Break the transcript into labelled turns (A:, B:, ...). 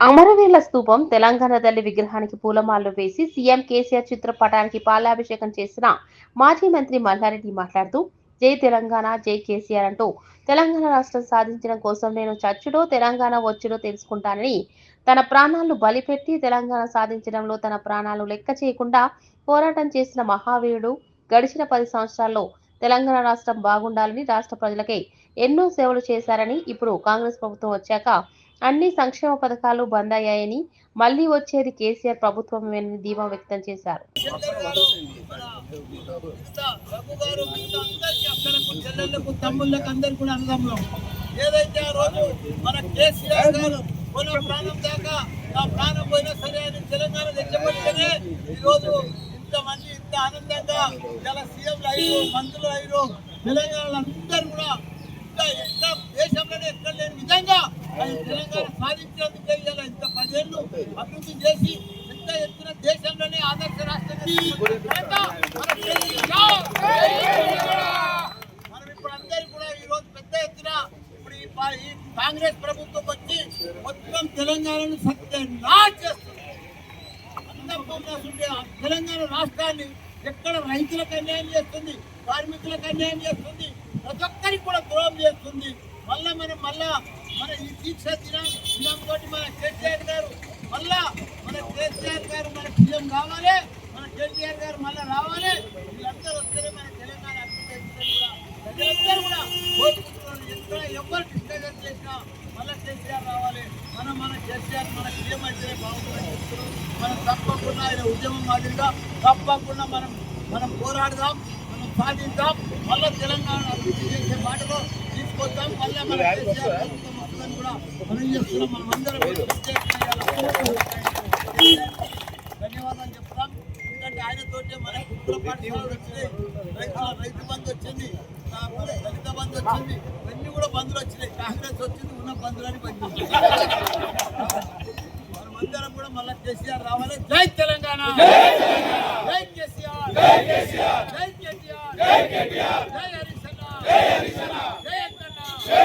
A: అమరవీరుల స్తూపం తెలంగాణ తల్లి విగ్రహానికి పూలమాలలు వేసి సీఎం కేసీఆర్ చిత్రపటానికి పాలాభిషేకం చేసిన మాజీ మంత్రి మల్లారెడ్డి మాట్లాడుతూ జై తెలంగాణ జై కేసీఆర్ అంటూ తెలంగాణ రాష్ట్రం సాధించడం కోసం నేను చచ్చుడో తెలంగాణ వచ్చుడో తెలుసుకుంటానని తన ప్రాణాలను బలిపెట్టి తెలంగాణ సాధించడంలో తన ప్రాణాలు లెక్క చేయకుండా పోరాటం చేసిన మహావీరుడు గడిచిన పది సంవత్సరాల్లో తెలంగాణ రాష్ట్రం బాగుండాలని రాష్ట్ర ప్రజలకే ఎన్నో సేవలు చేశారని ఇప్పుడు కాంగ్రెస్ ప్రభుత్వం వచ్చాక అన్ని సంక్షేమ పథకాలు బంద్ అయ్యాయని మళ్ళీ వచ్చేది కేసీఆర్ ప్రభుత్వమేనని ధీమా వ్యక్తం చేశారు
B: కూడా ఏదైతే ఆ రోజు మన కేసీఆర్ గారు కొన ప్రాణం దాకా ఆ ప్రాణం పోయినా సరే అని తెలంగాణ తెచ్చబడితేనే ఈ ఇంతమంది ఇంత ఆనందంగా చాలా సీఎంలు అయ్యారు మంత్రులు అయ్యారు తెలంగాణ అందరూ కూడా ఇంకా ఎక్కడ దేశంలోనే ఎక్కడ లేని విధంగా తెలంగాణ సాధించినందుకు ఇవాళ ఇంత పదేళ్ళు అభివృద్ధి చేసి ఎంత ఎత్తున దేశంలోనే ఆదర్శ రాష్ట్రంగా మనం ఇప్పుడు అందరూ కూడా ఈ రోజు పెద్ద ఎత్తున ఇప్పుడు ఈ కాంగ్రెస్ ప్రభుత్వం వచ్చి మొత్తం తెలంగాణను సత్యనాశ చేస్తుంది. తెలంగాణ రాష్ట్రాన్ని ఎక్కడ రైతులకు అన్యాయం చేస్తుంది కార్మికులకు అన్యాయం చేస్తుంది ప్రతి ఒక్కరికి కూడా ద్రోహం చేస్తుంది. మళ్ళా మనం మళ్ళా మన ఈ దీక్ష దినం దినం తోటి మన కేసీఆర్ గారు మళ్ళా మన కేసీఆర్ గారు మన సీఎం కావాలి మన కేసీఆర్ గారు మళ్ళా రావాలి. వీళ్ళందరూ వస్తేనే మన తెలంగాణ అభివృద్ధి కూడా. ప్రజలందరూ కూడా కోరుకుంటున్నారు ఎక్కడ ఎవరు డిస్కషన్ చేసినా మళ్ళా కేసీఆర్ రావాలి. మనం మన కేసీఆర్ మన సీఎం అయితేనే బాగుంటుందని చెప్తున్నాం. మనం తప్పకుండా ఆయన ఉద్యమం మాదిరిగా తప్పకుండా మనం మనం పోరాడదాం మనం సాధిద్దాం. మళ్ళా తెలంగాణ అభివృద్ధి చేసే బాటలో తీసుకొద్దాం. మళ్ళీ మన కేసీఆర్ చేయాలని కూడా మనం చేస్తున్నాం మనం అందరం రైతు బంధు వచ్చింది దళిత బంధు వచ్చింది అన్ని కూడా బంధులు కాంగ్రెస్ వచ్చింది ఉన్న బంధులని బంధు మనమందరం కూడా మళ్ళీ కేసీఆర్ రావాలి జై తెలంగాణ కేసీఆర్ జై కేసీఆర్ జై కేటీఆర్ జై హరి